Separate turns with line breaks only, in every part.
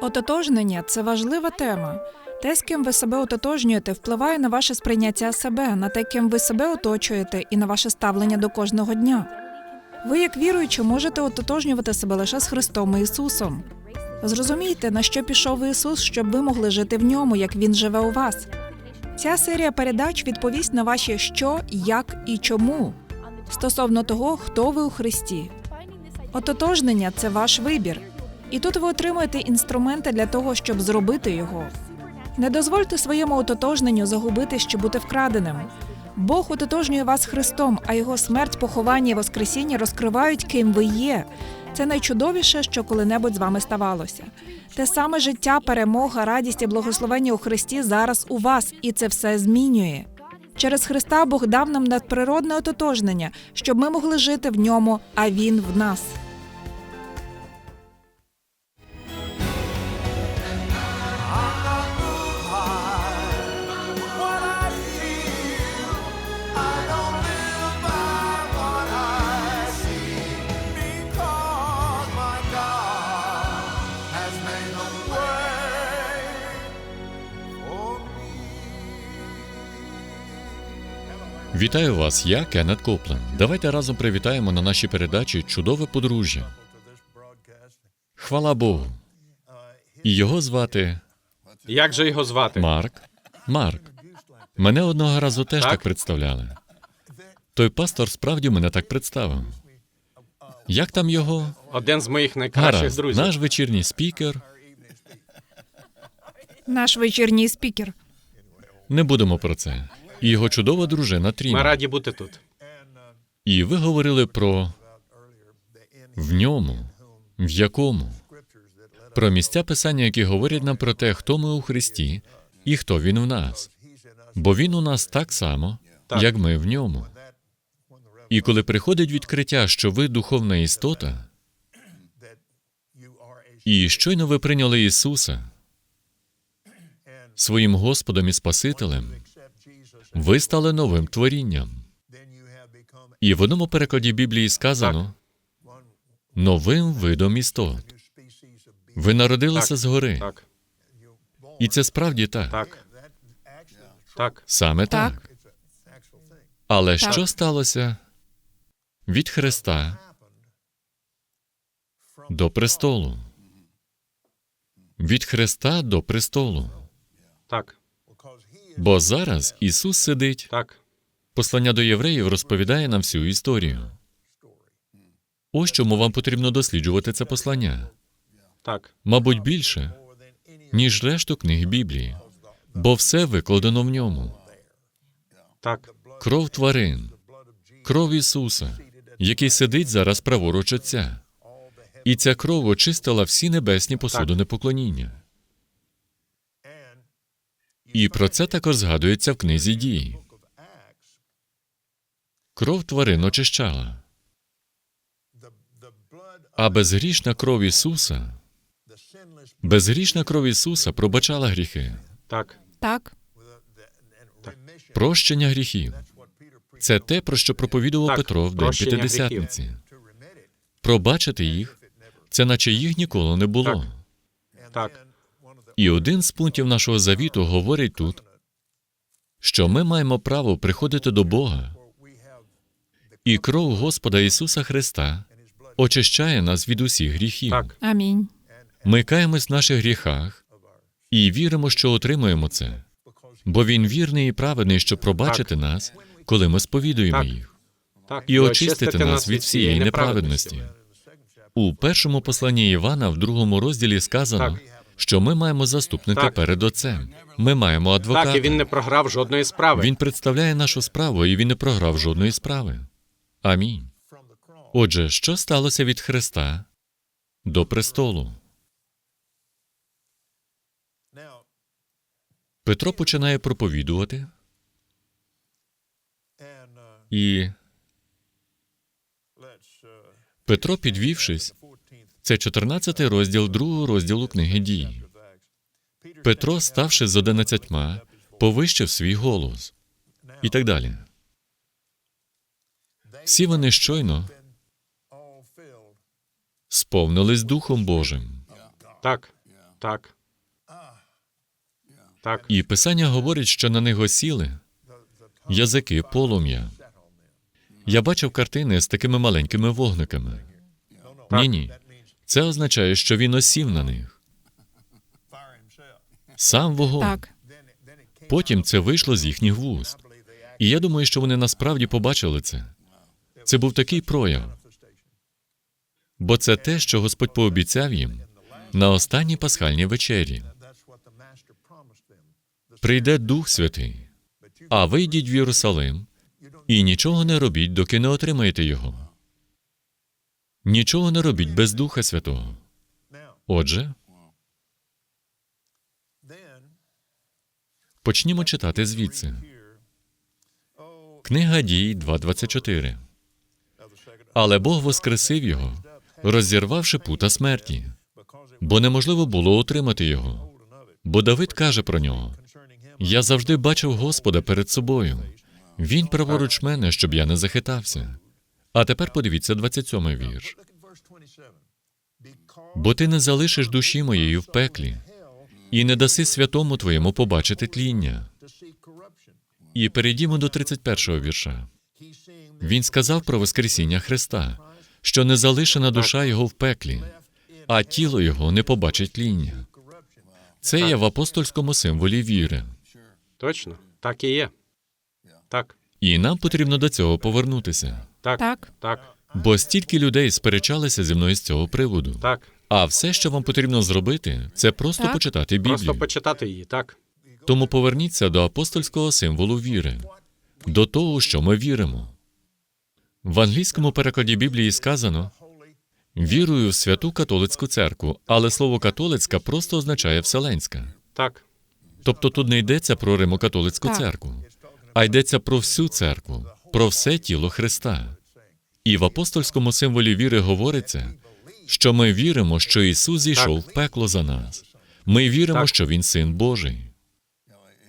Ототожнення це важлива тема. Те, з ким ви себе ототожнюєте, впливає на ваше сприйняття себе, на те, ким ви себе оточуєте, і на ваше ставлення до кожного дня. Ви, як віруючі, можете ототожнювати себе лише з Христом і Ісусом. Зрозумійте, на що пішов Ісус, щоб ви могли жити в ньому, як Він живе у вас. Ця серія передач відповість на ваші що, як і чому стосовно того, хто ви у Христі. Ототожнення це ваш вибір. І тут ви отримуєте інструменти для того, щоб зробити його. Не дозвольте своєму ототожненню загубитись чи бути вкраденим. Бог ототожнює вас Христом, а його смерть, поховання і воскресіння розкривають, ким ви є. Це найчудовіше, що коли-небудь з вами ставалося. Те саме життя, перемога, радість і благословення у Христі зараз у вас, і це все змінює. Через Христа Бог дав нам надприродне ототожнення, щоб ми могли жити в ньому, а Він в нас.
Вітаю вас, я Кеннет Коплен. Давайте разом привітаємо на нашій передачі чудове подружжя. Хвала Богу. І його звати
Як же його звати?
Марк. Марк. Мене одного разу теж
Так?
так представляли. Той пастор справді мене так представив. Як там його?
Один з моїх найкращих
Гаразд,
друзів.
наш вечірній спікер.
Наш вечірній спікер.
Не будемо про це. І його чудова дружина
Ми раді бути тут.
І ви говорили про в ньому, в якому, про місця писання, які говорять нам про те, хто ми у Христі і хто він в нас. Бо він у нас так само,
Так.
як ми в ньому. І коли приходить відкриття, що ви духовна істота, і щойно ви прийняли Ісуса своїм Господом і Спасителем, ви стали новим творінням. І в одному перекладі Біблії сказано новим видом істот. Ви народилися
Так.
згори.
Так,
І це справді так.
так. Так.
Саме так.
Так.
Але
Так.
що сталося від Христа до престолу? Від Христа до престолу.
Так.
Бо зараз Ісус сидить.
Так.
Послання до євреїв розповідає нам всю історію. Ось чому вам потрібно досліджувати це послання.
Так.
Мабуть, більше, ніж решту книг Біблії, бо все викладено в ньому.
Так.
Кров тварин, кров Ісуса, який сидить зараз праворуч Отця. І ця кров очистила всі небесні посудини поклоніння. І про це також згадується в книзі дії. Кров тварин очищала, а безгрішна кров Ісуса, безгрішна кров Ісуса пробачала гріхи,
Так.
Так.
прощення гріхів. Це те, про що проповідував
Так,
Петро в день П'ятидесятниці. Пробачити їх, це наче їх ніколи не було.
Так.
І один з пунктів нашого завіту говорить тут, що ми маємо право приходити до Бога, і кров Господа Ісуса Христа очищає нас від усіх гріхів.
Так.
Амінь.
Ми каємось в наших гріхах і віримо, що отримуємо це, бо Він вірний і праведний, щоб пробачити нас, коли ми сповідуємо
Так.
їх,
Так.
і очистити нас від всієї неправедності. У першому посланні Івана, в другому розділі сказано,
Так.
Що ми маємо заступника
Так.
перед Отцем. Ми маємо адвоката.
Так, і він не програв жодної справи.
Він представляє нашу справу, і він не програв жодної справи. Амінь. Отже, що сталося від Христа до престолу? Петро починає проповідувати, і Петро, підвівшись, це 14 розділ другого розділу книги дії. Петро, ставши з одинадцятьма, повищив свій голос і так далі. Всі вони щойно сповнились Духом Божим.
Так. Так. Так.
І писання говорить, що на них осіли язики полум'я. Я бачив картини з такими маленькими вогниками. Ні, ні. Це означає, що він осів на них. Сам вогонь.
Так,
Потім це вийшло з їхніх вуст. І я думаю, що вони насправді побачили це. Це був такий прояв. Бо це те, що Господь пообіцяв їм на останній пасхальній вечері. Прийде Дух Святий, а ви йдіть в Єрусалим і нічого не робіть, доки не отримаєте його. Нічого не робіть без Духа Святого. Отже, почнімо читати звідси. Книга дій 2.24. Але Бог воскресив його, розірвавши пута смерті, бо неможливо було утримати його. Бо Давид каже про нього: Я завжди бачив Господа перед собою. Він праворуч мене, щоб я не захитався. А тепер подивіться 27-й вірш. Бо ти не залишиш душі моєї в пеклі, і не даси святому твоєму побачити тління. І перейдімо до 31-го вірша. Він сказав про Воскресіння Христа, що не залишена душа його в пеклі, а тіло його не побачить тління. Це є в апостольському символі віри.
Точно. Так і є. Так.
І нам потрібно до цього повернутися.
Так.
Так.
Так.
Бо стільки людей сперечалися зі мною з цього приводу.
Так.
А все, що вам потрібно зробити, це просто
Так.
почитати
Просто почитати її. Так.
Тому поверніться до апостольського символу віри, до того, що ми віримо. В англійському перекладі Біблії сказано вірую в святу католицьку церкву, але слово католицька просто означає вселенська.
Так.
Тобто тут не йдеться про римокатолицьку
Так.
церкву, а йдеться про всю церкву, про все тіло Христа. І в апостольському символі віри говориться, що ми віримо, що Ісус зійшов в пекло за нас. Ми віримо,
Так.
що Він син Божий.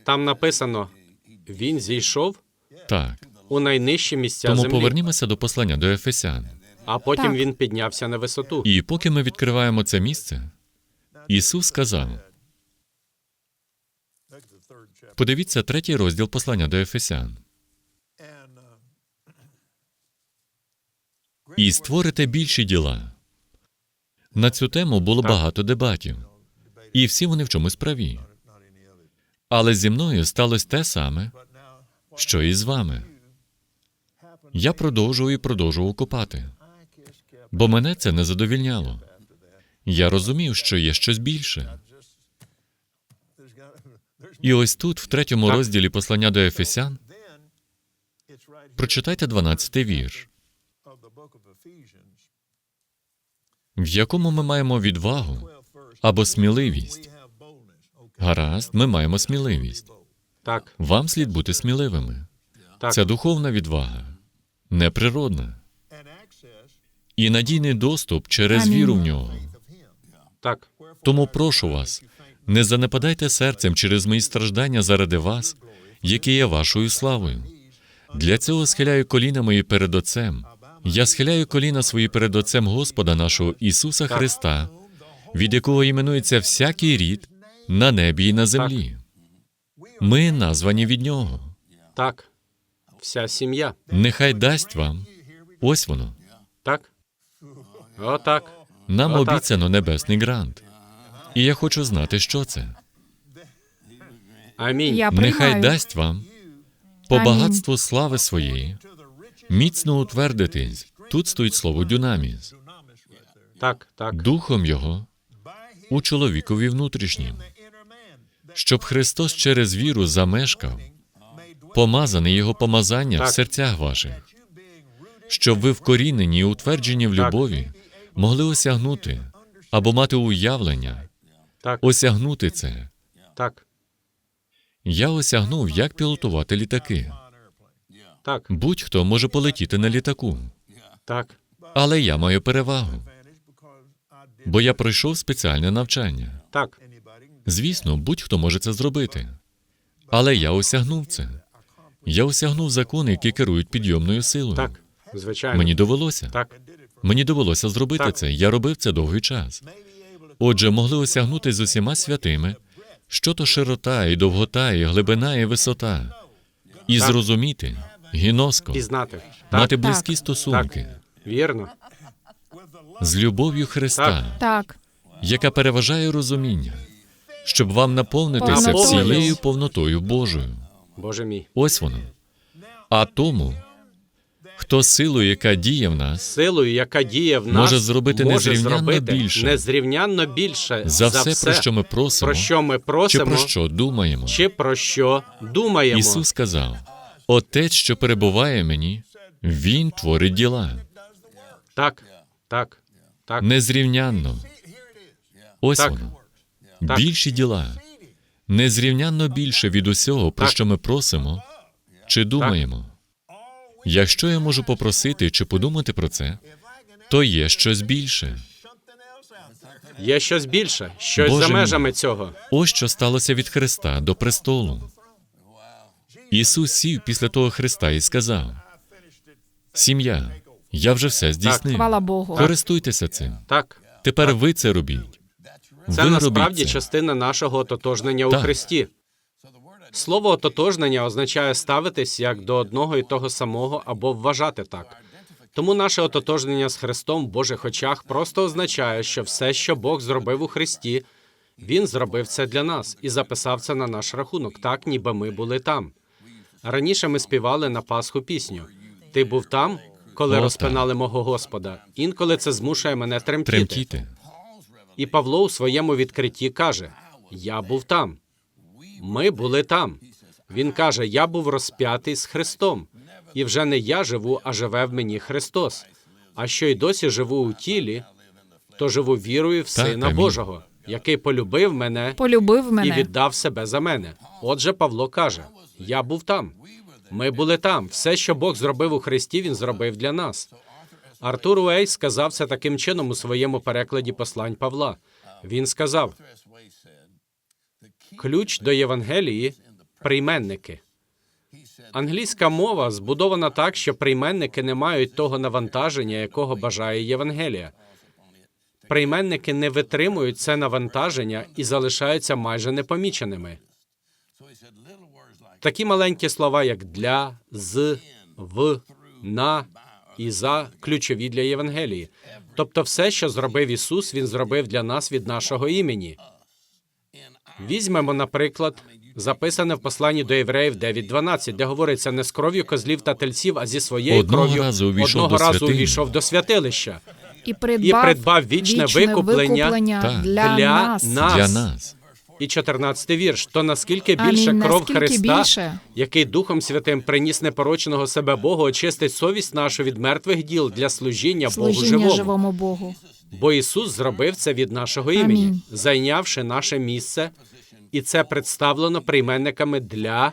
Там написано: Він зійшов
Так.
у найнижчі місця
Тому
землі,
повернімося до послання до Ефесян.
а потім
Так.
він піднявся на висоту.
І поки ми відкриваємо це місце, Ісус сказав: подивіться третій розділ послання до Ефесян. І створите більші діла. На цю тему було багато дебатів, і всі вони в чомусь праві. Але зі мною сталося те саме, що і з вами. Я продовжував і продовжував копати, бо мене це не задовільняло. Я розумів, що є щось більше. І ось тут, в третьому розділі послання до Ефесян, прочитайте 12 вірш, в якому ми маємо відвагу або сміливість. Гаразд, ми маємо сміливість.
Так.
Вам слід бути сміливими.
Так.
Це духовна відвага, неприродна. І надійний доступ через
Амінь.
віру в нього.
Так.
Тому прошу вас, не занепадайте серцем через мої страждання заради вас, які є вашою славою. Для цього схиляю коліна мої перед Отцем. Я схиляю коліна свої перед Отцем Господа нашого Ісуса Христа, від якого іменується всякий рід на небі і на землі. Ми названі від нього.
Так. Вся сім'я.
Нехай дасть вам. Ось воно.
Так. Отак.
Нам
Отак.
обіцяно небесний грант. І я хочу знати, що це.
Амінь.
Я
Нехай дасть вам по
Амінь.
багатству слави своєї міцно утвердитись. Тут стоїть слово дюнаміс,
Так. Так.
духом його у чоловікові внутрішнім, щоб Христос через віру замешкав, помазаний його помазання в серцях ваших, щоб ви вкорінені і утверджені в любові могли осягнути або мати уявлення,
Так.
осягнути це.
Так.
Я осягнув, як пілотувати літаки.
Так.
Будь-хто може полетіти на літаку,
Так.
але я маю перевагу, бо я пройшов спеціальне навчання.
Так.
Звісно, будь-хто може це зробити. Але я осягнув це. Я осягнув закони, які керують підйомною силою.
Так. Звичайно.
Мені довелося.
Так.
Мені довелося зробити
Так.
це. Я робив це довгий час. Отже, могли осягнути з усіма святими, що то широта, і довгота, і глибина, і висота, і
Так.
зрозуміти, гіноско,
Пізнати. Так,
мати близькі стосунки
вірно.
з любов'ю Христа,
Так,
яка переважає розуміння, щоб вам наповнитися всією повнотою Божою.
Боже мій.
Ось воно. А тому, хто силою, яка діє в нас,
Силою, яка діє в нас,
Може зробити
може
незрівнянно
зробити
більше.
незрівнянно більше
за все, про що ми просимо,
про що ми
чи про що думаємо.
чи про що думаємо.
Ісус сказав: Отець, що перебуває в мені, Він творить діла
Так, так, так.
незрівнянно. Ось
Так.
воно.
Так.
Більші діла. Незрівнянно більше від усього, про
Так.
що ми просимо чи думаємо. Якщо я можу попросити чи подумати про це, то є щось більше.
Є щось більше, щось
Боже
за
мій.
межами цього.
Ось що сталося від Христа до престолу. Ісус сів після того Христа і сказав: Сім'я, я вже все здійснив.
хвала Богу.
Користуйтеся цим.
Так.
Тепер ви це робіть.
Це
ви
насправді
робіть це.
частина нашого ототожнення у
Так.
Христі. Слово ототожнення означає ставитись як до одного і того самого або вважати так. Тому наше ототожнення з Христом в Божих очах просто означає, що все, що Бог зробив у Христі, Він зробив це для нас і записав це на наш рахунок, так ніби ми були там. Раніше ми співали на Пасху пісню. Ти був там, коли
О, так.
розпинали мого Господа. Інколи це змушує мене тремтіти.
Тремтіти.
І Павло у своєму відкритті каже: Я був там. Ми були там. Він каже: Я був розп'ятий з Христом, і вже не я живу, а живе в мені Христос. А що й досі живу у тілі, то живу вірою в
Так,
Сина
амінь.
Божого, який полюбив мене
Полюбив
і віддав себе за мене. Отже, Павло каже: Я був там. Ми були там. Все, що Бог зробив у Христі, Він зробив для нас. Артур Уейс сказав це таким чином у своєму перекладі послань Павла. Він сказав: ключ до Євангелії прийменники. Англійська мова збудована так, що прийменники не мають того навантаження, якого бажає Євангелія. Прийменники не витримують це навантаження і залишаються майже непоміченими. Такі маленькі слова, як для, з, в, на і за ключові для Євангелії. Тобто, все, що зробив Ісус, Він зробив для нас від нашого імені. Візьмемо, наприклад, записане в посланні до євреїв 9.12, де говориться не з кров'ю козлів та тельців, а зі своєю
Одного
кров'ю
разу увійшов
одного
до
разу
святині.
увійшов до святилища.
І придбав,
І придбав вічне викуплення
Так.
для,
для
нас.
нас.
Для нас.
І 14 вірш. То наскільки
Амінь.
більше кров
Наскільки
Христа,
більше?
який Духом Святим приніс непороченого себе Богу, очистить совість нашу від мертвих діл для служіння, Богу живому.
живому Богу.
Бо Ісус зробив це від нашого імені,
Амінь.
зайнявши наше місце, і це представлено прийменниками для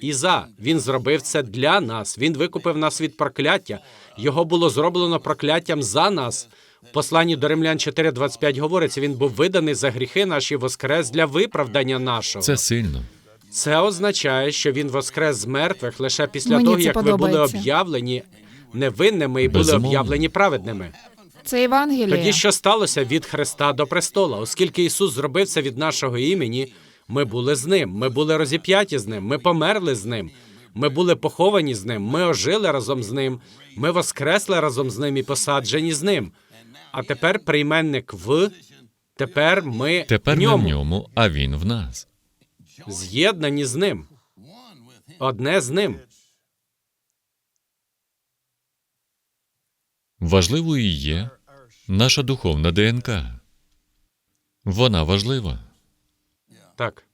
і за. Він зробив це для нас. Він викупив нас від прокляття. Його було зроблено прокляттям за нас. Посланні до Римлян 4.25 говориться, він був виданий за гріхи наші воскрес для виправдання нашого.
Це сильно.
Це означає, що він воскрес з мертвих лише після
Мені
того,
це
як ви були об'явлені невинними і були
Безумовно.
об'явлені праведними.
Це Євангеліє.
Тоді що сталося від Христа до престола? Оскільки Ісус зробив це від нашого імені, ми були з ним, ми були розіп'яті з ним, ми померли з ним, ми були поховані з ним, ми ожили разом з ним, ми воскресли разом з ним і посаджені з ним. А тепер прийменник в, тепер ми
Тепер
в
не в
ньому,
ньому, а він в нас.
з'єднані з ним, одне з ним.
Важливою є наша духовна ДНК. Вона важлива.
Так.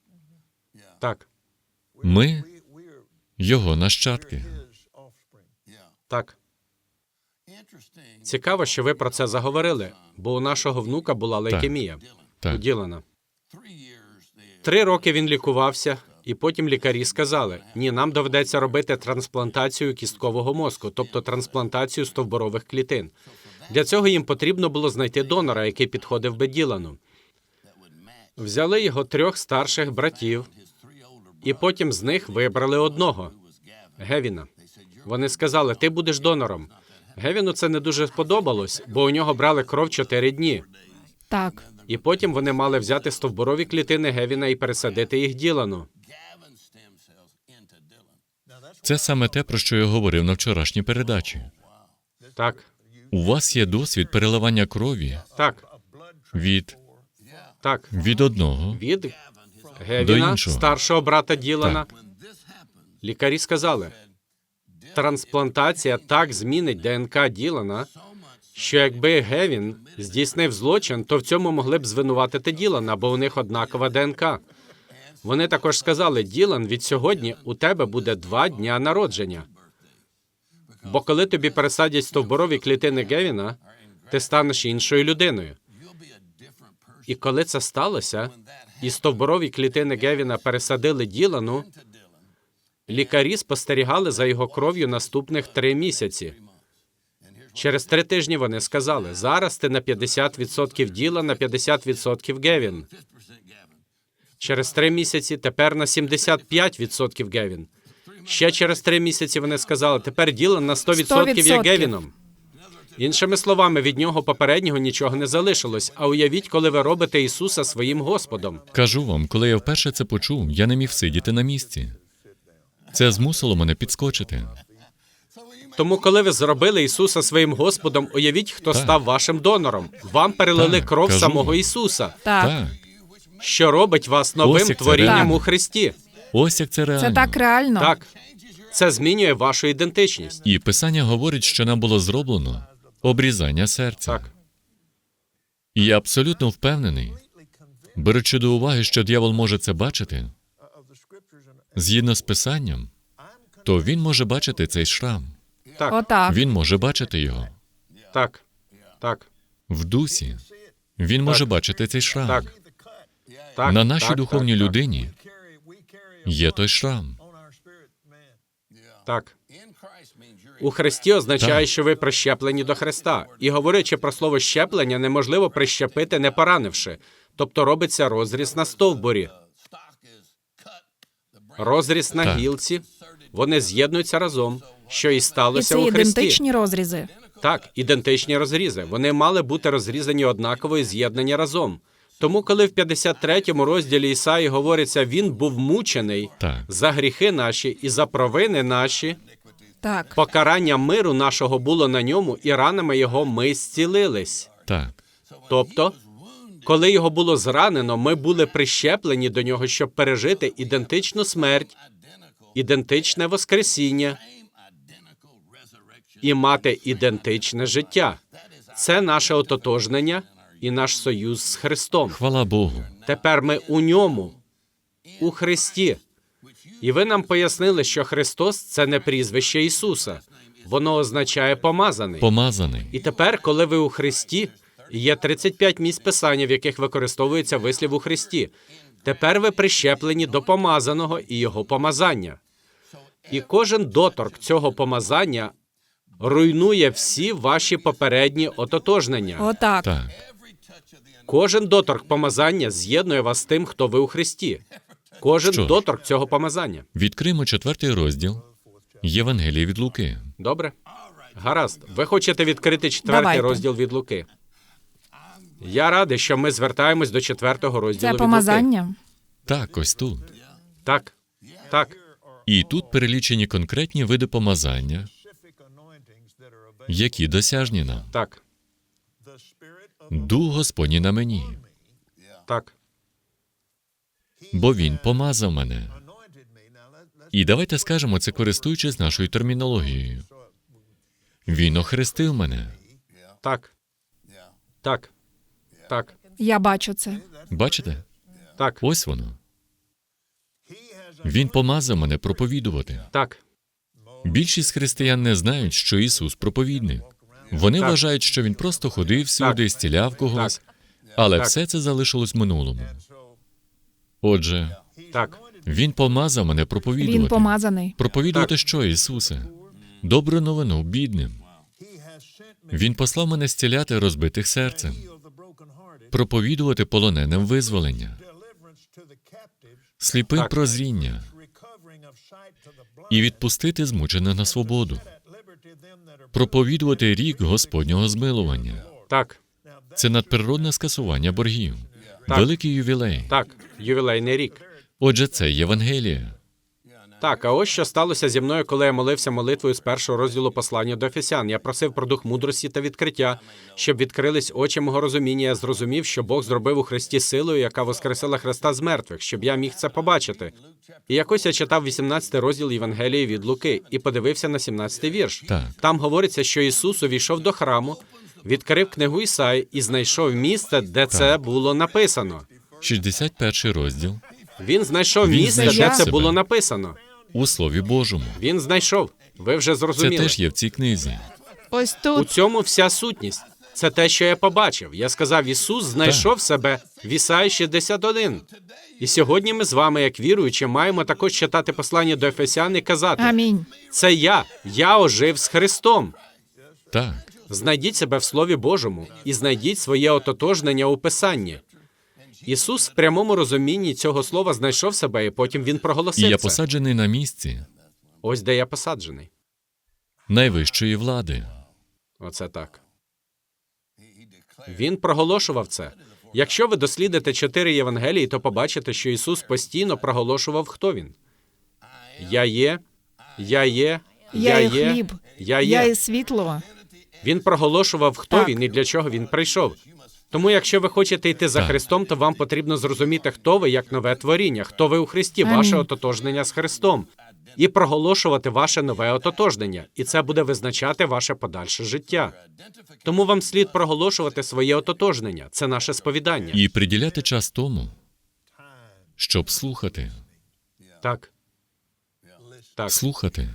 Так,
Ми його нащадки.
так. Цікаво, що ви про це заговорили, бо у нашого внука була лейкемія.
Так.
у Ділана. Три роки він лікувався, і потім лікарі сказали: ні, нам доведеться робити трансплантацію кісткового мозку, тобто трансплантацію стовбурових клітин. Для цього їм потрібно було знайти донора, який підходив би Ділану. Взяли його трьох старших братів, і потім з них вибрали одного Гевіна. Вони сказали: ти будеш донором. Гевіну це не дуже сподобалось, бо у нього брали кров чотири дні.
Так.
І потім вони мали взяти стовбурові клітини Гевіна і пересадити їх Ділану.
Це саме те, про що я говорив на вчорашній передачі.
Так,
У вас є досвід переливання крові
так,
від,
так.
від одного.
Від
До
Гевіна,
іншого.
старшого брата Ділана. Лікарі сказали, трансплантація так змінить ДНК Ділана, що якби Гевін здійснив злочин, то в цьому могли б звинуватити Ділана, бо у них однакова ДНК. Вони також сказали: Ділан, від сьогодні у тебе буде два дня народження. Бо коли тобі пересадять стовбурові клітини Гевіна, ти станеш іншою людиною. І коли це сталося, і стовбурові клітини Гевіна пересадили Ділану, лікарі спостерігали за його кров'ю наступних три місяці. Через три тижні вони сказали: зараз ти на 50% Діла, на 50% Гевін. Через три місяці тепер на 75% Гевін. Ще через три місяці вони сказали: тепер Ділан на 100% є
100%.
Гевіном. Іншими словами, від нього попереднього нічого не залишилось. А уявіть, коли ви робите Ісуса своїм Господом.
Кажу вам, коли я вперше це почув, я не міг сидіти на місці. Це змусило мене підскочити.
Тому, коли ви зробили Ісуса своїм Господом, уявіть, хто
Так.
став вашим донором. Вам перелили
Так,
кров
кажу
самого. Ісуса,
Так,
Так,
що робить вас новим
як це
творінням
реально.
у Христі.
ось як це реально.
це так реально.
Так, це змінює вашу ідентичність.
І писання говорить, що нам було зроблено обрізання серця.
Так,
І я абсолютно впевнений, беручи до уваги, що дьявол може це бачити, згідно з писанням, то він може бачити цей шрам.
так,
Отак.
Він може бачити його
так, так,
в дусі. Він може бачити цей шрам.
так. так
На нашій
так,
духовній
так,
людині є той шрам.
Так. У Христі означає,
Так.
що ви прищеплені до Христа. І говорячи про слово щеплення, неможливо прищепити, не поранивши. Тобто робиться розріз на стовбурі. Розріз на
Так.
гілці. Вони з'єднуються разом, що і
І
сталося
це
у Христі.
ідентичні розрізи.
Так, ідентичні розрізи. Вони мали бути розрізані однаково і з'єднані разом. Тому, коли в 53-му розділі Ісаї говориться, він був мучений
Так.
за гріхи наші і за провини наші,
Так.
покарання миру нашого було на ньому, і ранами його ми зцілились.
Так,
Тобто, коли його було зранено, ми були прищеплені до нього, щоб пережити ідентичну смерть, ідентичне воскресіння і мати ідентичне життя. Це наше ототожнення і наш союз з Христом.
хвала Богу.
Тепер ми у ньому, у Христі. І ви нам пояснили, що Христос це не прізвище Ісуса, воно означає помазаний.
Помазаний.
І тепер, коли ви у Христі, є 35 місць писання, в яких використовується вислів у Христі. Тепер ви прищеплені до помазаного і його помазання. І кожен доторк цього помазання руйнує всі ваші попередні ототожнення.
Отак.
Так,
Кожен доторк помазання з'єднує вас з тим, хто ви у Христі. Кожен
Що ж?
доторк цього помазання.
відкриємо четвертий розділ Євангелії від Луки.
Добре? Гаразд. Ви хочете відкрити четвертий
Давайте.
розділ від Луки? Я радий, що ми звертаємось до четвертого розділу
Це
від Луки.
помазання.
Так, ось тут.
Так. Так.
І тут перелічені конкретні види помазання, які досяжні нам.
Так.
Дух Господній на мені,
Так.
бо Він помазав мене. І давайте скажемо це, користуючись нашою термінологією. Він охрестив мене.
Так. Так. Так.
Я бачу це.
Бачите?
Так.
Ось воно. Він помазав мене проповідувати.
Так.
Більшість християн не знають, що Ісус проповідник. Вони
Так.
вважають, що він просто ходив всюди,
Так.
стіляв когось,
Так.
але
Так.
все це залишилось в минулому. Отже,
Так.
він помазав мене проповідувати.
Він помазаний.
Проповідувати
Так.
що, Ісусе? Добру новину бідним. Він послав мене зціляти розбитих серцем, проповідувати полоненим визволення, сліпим прозріння і відпустити змучених на свободу, проповідувати рік Господнього змилування.
Так.
Це надприродне скасування боргів.
Так.
Великий ювілей.
Так, ювілейний рік.
Отже, це Євангеліє.
Так, а ось що сталося зі мною, коли я молився молитвою з першого розділу послання до Ефесян. Я просив про дух мудрості та відкриття, щоб відкрились очі мого розуміння. Я зрозумів, що Бог зробив у Христі силою, яка воскресила Христа з мертвих, щоб я міг це побачити. І якось я читав 18 розділ Євангелії від Луки і подивився на 17 вірш.
Так.
Там говориться, що Ісус увійшов до храму, відкрив книгу Ісаї і знайшов місце, де це було написано.
61 розділ
Він знайшов
Він
місце, де це було написано.
У Слові Божому.
Він знайшов. Ви вже
Це теж є в цій книзі.
Ось
У цьому вся сутність. Це те, що я побачив. Я сказав, Ісус знайшов себе в Ісаї 61. І сьогодні ми з вами, як віруючі, маємо також читати послання до Ефесян і казати:
амінь.
це я, я ожив з Христом.
Так.
Знайдіть себе в Слові Божому і знайдіть своє ототожнення у Писанні. Ісус в прямому розумінні цього слова знайшов себе, і потім він
І я
це.
посаджений на місці
Ось де я посаджений.
найвищої влади.
Оце так. Він проголошував це. Якщо ви дослідите чотири Євангелії, то побачите, що Ісус постійно проголошував, хто він. Я є, я є,
Я
я
є
є,
хліб,
я
я
є.
є світло.
Він проголошував, хто
Так.
він і для чого він прийшов. Тому, якщо ви хочете йти за
Так.
Христом, то вам потрібно зрозуміти, хто ви як нове творіння, хто ви у Христі, ваше ототожнення з Христом, і проголошувати ваше нове ототожнення, і це буде визначати ваше подальше життя. Тому вам слід проголошувати своє ототожнення. Це наше сповідання.
І приділяти час тому, щоб слухати.
Так. Так.
Слухати.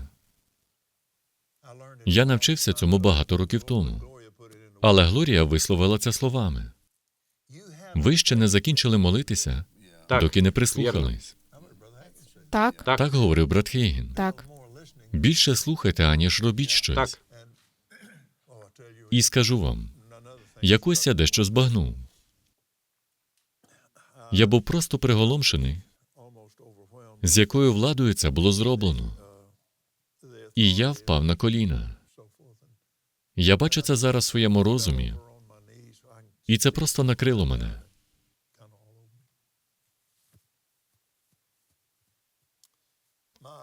Я навчився цьому багато років тому. Але Глорія висловила це словами. Ви ще не закінчили молитися,
Так.
доки не прислухались.
Так,
Так.
Так говорив брат Хейгін.
так.
Більше слухайте, аніж робіть щось.
Так.
І скажу вам, якось я дещо збагнув. Я був просто приголомшений, з якою владою це було зроблено. І я впав на коліна. Я бачу це зараз в своєму розумі, і це просто накрило мене.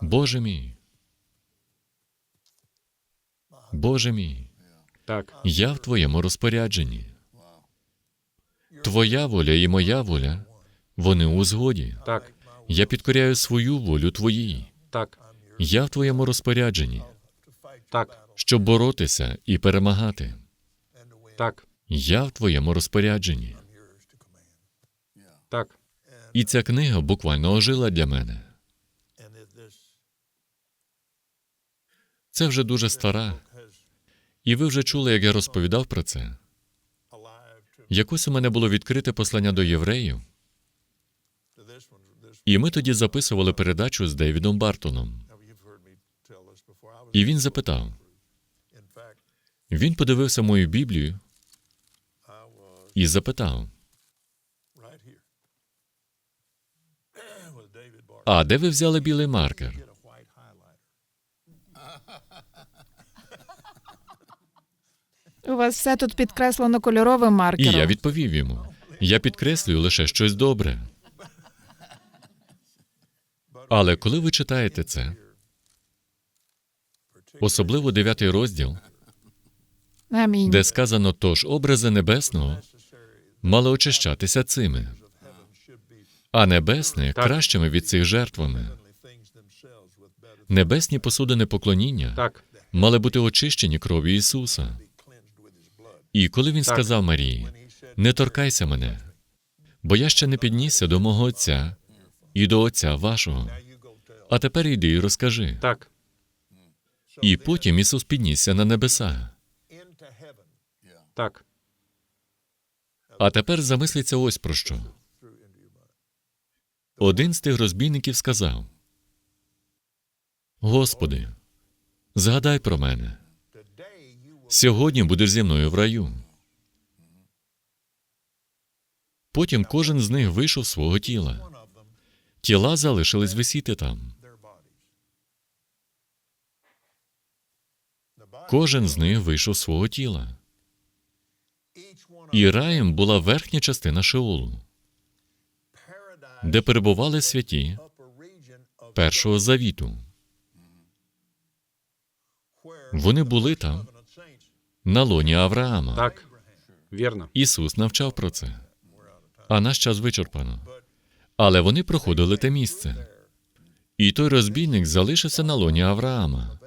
Боже мій. Боже мій.
Так.
Я в твоєму розпорядженні. Твоя воля і моя воля, вони у згоді.
Так.
Я підкоряю свою волю твоїй.
Так.
Я в твоєму розпорядженні,
Так.
Щоб боротися і перемагати.
Так.
Я в твоєму розпорядженні.
Так.
І ця книга буквально ожила для мене. Це вже дуже стара. І ви вже чули, як я розповідав про це. Якось у мене було відкрите послання до євреїв, і ми тоді записували передачу з Дейвідом Бартоном. І він запитав. Він подивився мою Біблію і запитав: А де ви взяли білий маркер?
У вас все тут підкреслено кольоровим
І я відповів йому: я підкреслюю лише щось добре. Але коли ви читаєте це, особливо дев'ятий розділ,
Амінь.
де сказано, тож образи небесного мали очищатися цими, а небесне
Так.
кращими від цих жертвами. Небесні посудини поклоніння
Так.
мали бути очищені кров'ю Ісуса. І коли він
Так.
сказав Марії, не торкайся мене, бо я ще не піднісся до мого Отця і до Отця вашого. А тепер йди і розкажи.
Так.
І потім Ісус піднісся на небеса.
Так.
А тепер замисліться ось про що. Один з тих розбійників сказав: Господи, згадай про мене. Сьогодні будеш зі мною в раю. Потім кожен з них вийшов з свого тіла. Тіла залишились висіти там. Кожен з них вийшов з свого тіла. І раєм була верхня частина Шеолу, де перебували святі першого завіту. Вони були там, на лоні Авраама.
Так, вірно.
Ісус навчав про це. А наш час вичерпано. Але вони проходили те місце. І той розбійник залишився на лоні Авраама.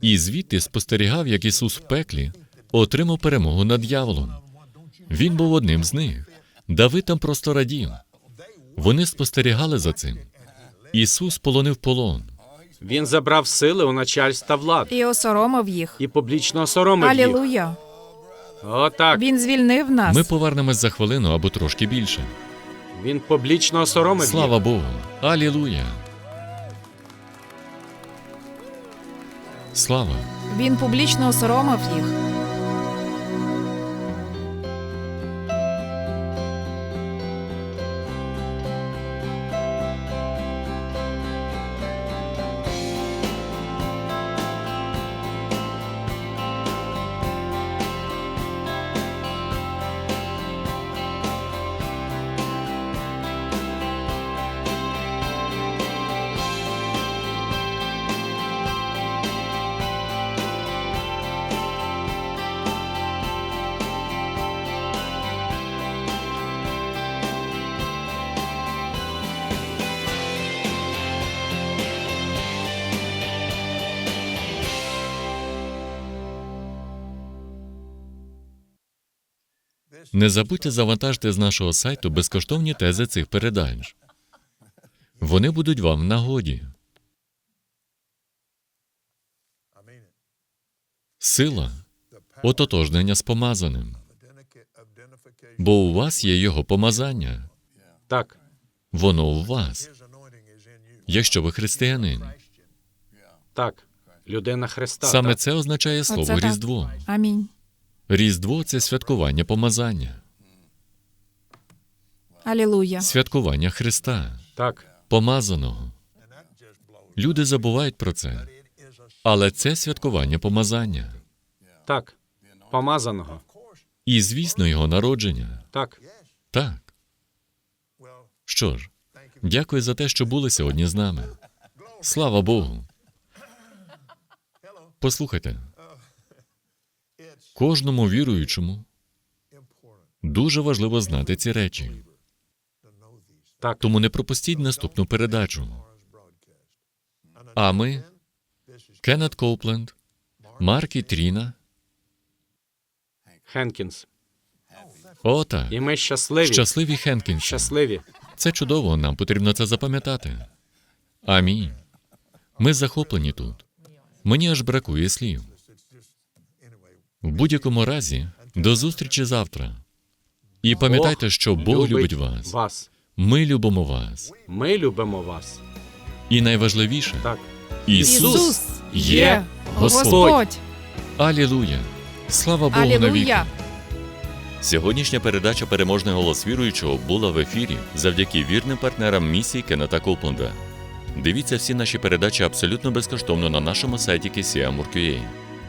І звідти спостерігав, як Ісус в пеклі отримав перемогу над дьяволом. Він був одним з них. Давид там просто радів. Вони спостерігали за цим. Ісус полонив полон.
Він забрав сили у начальства влад
І осоромив їх.
і публічно осоромив їх.
Алілуя!
Отак.
Він звільнив нас.
Ми повернемось за хвилину або трошки більше.
Він публічно осоромив їх.
Слава Богу! Алілуя! Слава!
Він публічно осоромив їх.
Не забудьте завантажити з нашого сайту безкоштовні тези цих передач. Вони будуть вам в нагоді. Сила ототожнення з помазаним, бо у вас є його помазання.
Так,
Воно у вас, якщо ви християнин.
так. Людина Христа.
Саме
так.
це означає слово
Оце так.
Різдво.
Амінь.
Різдво це святкування помазання,
Алілуя.
святкування Христа,
так.
помазаного. Люди забувають про це. Але це святкування помазання.
Так. Помазаного.
І, звісно, його народження.
Так.
Так. Що ж, дякую за те, що були сьогодні з нами. Слава Богу. Послухайте. Кожному віруючому дуже важливо знати ці речі.
Так.
Тому не пропустіть наступну передачу. А ми, Кеннет Коупленд, Марк і Тріна.
Хенкінс.
О, так.
І ми щасливі.
Щасливі Хенкінси.
Щасливі.
Це чудово, нам потрібно це запам'ятати. Амінь. Ми захоплені тут. Мені аж бракує слів. В будь-якому разі, до зустрічі завтра. І пам'ятайте, що Бог любить вас.
Вас.
Ми любимо вас.
Ми любимо вас.
І найважливіше,
Так.
Ісус є Господь.
Господь.
Алілуя! Слава Богу навіки! Сьогоднішня передача Переможний голос віруючого була в ефірі завдяки вірним партнерам місії Кеннета Копленда. Дивіться всі наші передачі абсолютно безкоштовно на нашому сайті KCM.UA.